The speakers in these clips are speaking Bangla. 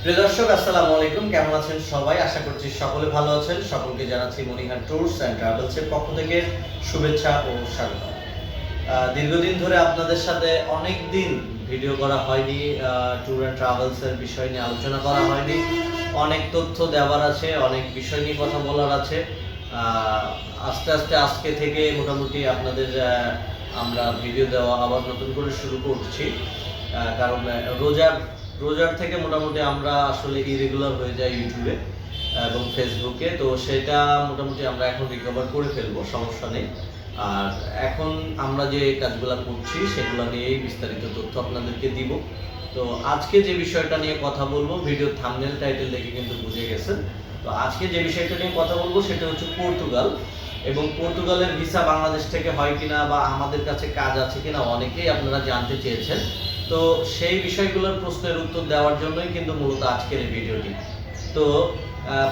প্রিয় দর্শক, আসসালামু আলাইকুম। কেমন আছেন সবাই? আশা করছি সকলে ভালো আছেন। সকলকে জানাচ্ছি মনিহার ট্যুরস অ্যান্ড ট্রাভেলসের পক্ষ থেকে শুভেচ্ছা ও স্বাগত। দীর্ঘদিন ধরে আপনাদের সাথে অনেক দিন ভিডিও করা হয়নি। ট্যুর অ্যান্ড ট্রাভেলসের বিষয় নিয়ে আলোচনা করা হয়নি। অনেক তথ্য দেওয়ার আছে, অনেক বিষয় নিয়ে কথা বলার আছে। আস্তে আস্তে আজকে থেকে মোটামুটি আপনাদের আমরা ভিডিও দেওয়া আবার নতুন করে শুরু করছি। কারণ রোজার রোজার থেকে মোটামুটি আমরা আসলে ইরেগুলার হয়ে যাই ইউটিউবে এবং ফেসবুকে, তো সেটা মোটামুটি আমরা এখন রিকভার করে ফেলব, সমস্যা নেই। আর এখন আমরা যে কাজগুলো করছি, সেগুলো নিয়েই বিস্তারিত তথ্য আপনাদেরকে দিব। তো আজকে যে বিষয়টা নিয়ে কথা বলব ভিডিও থাম্বনেল টাইটেল দেখে কিন্তু বুঝে গেছেন। তো আজকে যে বিষয়টা নিয়ে কথা বলব, সেটা হচ্ছে পর্তুগাল। এবং পর্তুগালের ভিসা বাংলাদেশ থেকে হয় কিনা বা আমাদের কাছে কাজ আছে কিনা, অনেকেই আপনারা জানতে চেয়েছেন। তো সেই বিষয়গুলোর প্রশ্নের উত্তর দেওয়ার জন্যই কিন্তু মূলত আজকের এই ভিডিওটি। তো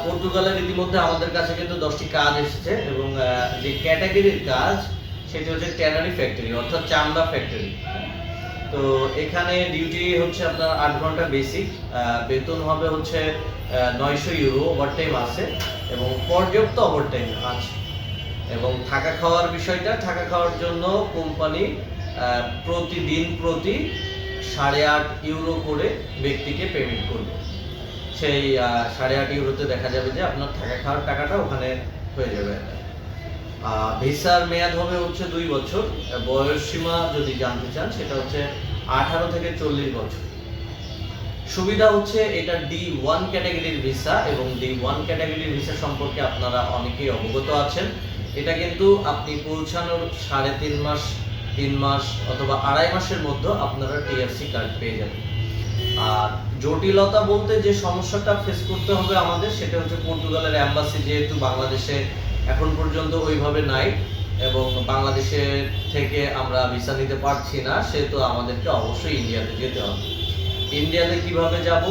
পর্তুগালের ইতিমধ্যে আমাদের কাছে কিন্তু দশটি কাজ এসেছে এবং যে ক্যাটাগরির কাজ সেটি হচ্ছে ট্যানারি ফ্যাক্টরি, অর্থাৎ চামড়া ফ্যাক্টরি। তো এখানে ডিউটি হচ্ছে আপনার আট ঘণ্টা বেসিক বেতন হবে হচ্ছে নয়শো ইউরো ওভারটাইম আছে এবং পর্যাপ্ত ওভারটাইম আছে। এবং থাকা খাওয়ার বিষয়টা, থাকা খাওয়ার জন্য কোম্পানি প্রতিদিন প্রতি সাড়ে আট ইউরো করে ব্যক্তিকে পেমেন্ট করবে। সেই সাড়ে আট ইউরোতে দেখা যাবে যে আপনার থাকা খাওয়ার টাকাটা ওখানে হয়ে যাবে। ভিসার মেয়াদ হবে হচ্ছে দুই বছর বয়স সীমা যদি জানতে চান, সেটা হচ্ছে আঠারো থেকে চল্লিশ বছর। সুবিধা হচ্ছে এটা ডি ওয়ান ক্যাটাগরির ভিসা এবং ডি ওয়ান ক্যাটাগরির ভিসা সম্পর্কে আপনারা অনেকেই অবগত আছেন। এটা কিন্তু আপনি পৌঁছানোর সাড়ে তিন মাস তিন মাস অথবা আড়াই মাসের মধ্যে আপনারা টিআরসি কার্ড পেয়ে যাবেন। আর জটিলতা বলতে যে সমস্যাটা ফেস করতে হবে আমাদের, সেটা হচ্ছে পর্তুগালের অ্যাম্বাসি যেহেতু বাংলাদেশে এখন পর্যন্ত ওইভাবে নাই এবং বাংলাদেশে থেকে আমরা ভিসা নিতে পারছি না সেহেতু আমাদেরকে অবশ্যই ইন্ডিয়াতে যেতে হবে। ইন্ডিয়াতে কীভাবে যাব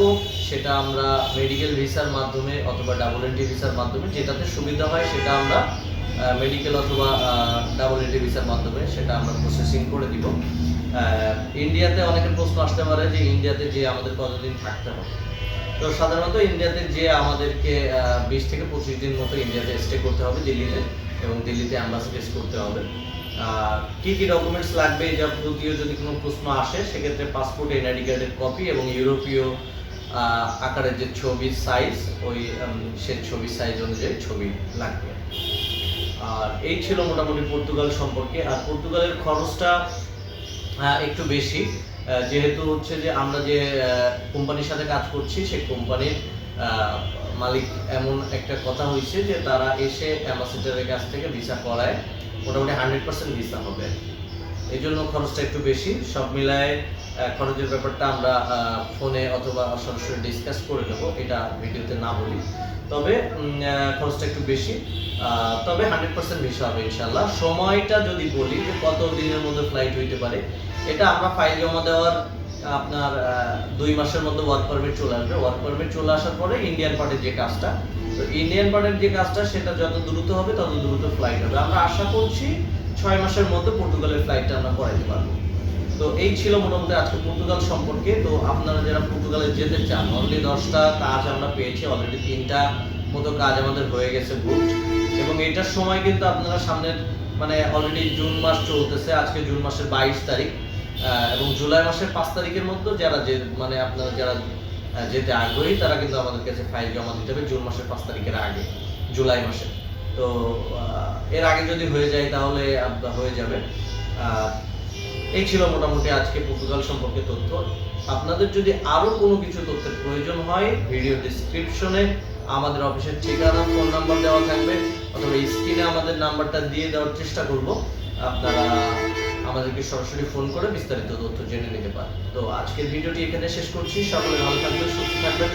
সেটা আমরা মেডিকেল ভিসার মাধ্যমে অথবা ডাবল এন্ট্রি ভিসার মাধ্যমে যেটাতে সুবিধা হয় সেটা আমরা মেডিকেল অথবা ডাবল এন্ট্রি ভিসার মাধ্যমে সেটা আমরা প্রসেসিং করে দিব। ইন্ডিয়াতে অনেকের প্রশ্ন আসতে পারে যে ইন্ডিয়াতে যে আমাদের কতদিন থাকতে হবে। তো সাধারণত ইন্ডিয়াতে যে আমাদেরকে বিশ থেকে পঁচিশ দিন মতো ইন্ডিয়াতে স্টে করতে হবে দিল্লিতে এবং দিল্লিতে অ্যাম্বাসি ফেস করতে হবে। কি কি ডকুমেন্টস লাগবে এই যাবতীয় যদি কোনো প্রশ্ন আসে, সেক্ষেত্রে পাসপোর্ট এনআইডি কার্ডের কপি এবং ইউরোপীয় আকারের যে ছবির সাইজ ওই সে ছবির সাইজ অনুযায়ী ছবি লাগবে। আর এই ছিল মোটামুটি পর্তুগাল সম্পর্কে। আর পর্তুগালের খরচটা একটু বেশি। যেহেতু হচ্ছে যে আমরা যে কোম্পানির সাথে কাজ করছি সেই কোম্পানির মালিক এমন একটা কথা হয়েছে যে তারা এসে অ্যাম্বাসেডারের কাছ থেকে ভিসা করায়। মোটামুটি হান্ড্রেড পার্সেন্ট ভিসা হবে। এই জন্য খরচটা একটু বেশি। সব মিলায় খরচের ব্যাপারটা আমরা ফোনে অথবা সরাসরি ডিসকাস করে নেব, এটা ভিডিওতে না বলি। তবে খরচটা একটু বেশি। তবে হান্ড্রেড পার্সেন্ট ভিসা হবে ইনশাল্লাহ সময়টা যদি বলি যে কত দিনের মধ্যে ফ্লাইট হইতে পারে, এটা আমরা ফাইল জমা দেওয়ার, আপনার দুই মাসের মধ্যে ওয়ার্ক পারমিট চলে আসবে। ওয়ার্ক পারমিট চলে আসার পরে ইন্ডিয়ান পার্টির যে কাজটা, তো ইন্ডিয়ান পার্টির যে কাজটা, সেটা যত দ্রুত হবে তত দ্রুত ফ্লাইট হবে। আমরা আশা করছি ছয় মাসের মধ্যে পর্তুগালের ফ্লাইটটা আমরা করাইতে পারব। তো এই ছিল মোটামুটি আজকে পর্তুগাল সম্পর্কে। তো আপনারা যারা পর্তুগালে যেতে চান অলরেডি দশটা কাজ আমরা পেয়েছি অলরেডি তিনটা মতো কাজ আমাদের হয়ে গেছে বুক এবং এটার সময় কিন্তু আপনারা সামনের মানে অলরেডি জুন মাস চলতেছে, আজকে জুন মাসের বাইশ তারিখ। এবং জুলাই মাসের পাঁচ তারিখের মধ্যে যারা যে মানে আপনারা যারা যেতে আগ্রহী, তারা কিন্তু আমাদের কাছে ফাইল জমা দিতে হবে জুন মাসের পাঁচ তারিখের আগে, জুলাই মাসে। তো এর আগে যদি হয়ে যায় তাহলে হয়ে যাবে। এই ছিল মোটামুটি আজকে পর্তুগাল সম্পর্কে তথ্য। আপনাদের যদি আরও কোনো কিছু তথ্যের প্রয়োজন হয়, ভিডিও ডিসক্রিপশনে আমাদের অফিসের ঠিকানা ফোন নাম্বার দেওয়া থাকবে, অথবা স্ক্রিনে আমাদের নাম্বারটা দিয়ে দেওয়ার চেষ্টা করব। আপনারা আমাদেরকে সরাসরি ফোন করে বিস্তারিত তথ্য জেনে নিতে পারেন। তো আজকের ভিডিওটি এখানে শেষ করছি। সকলে ভালো থাকবেন, সুস্থ থাকবেন।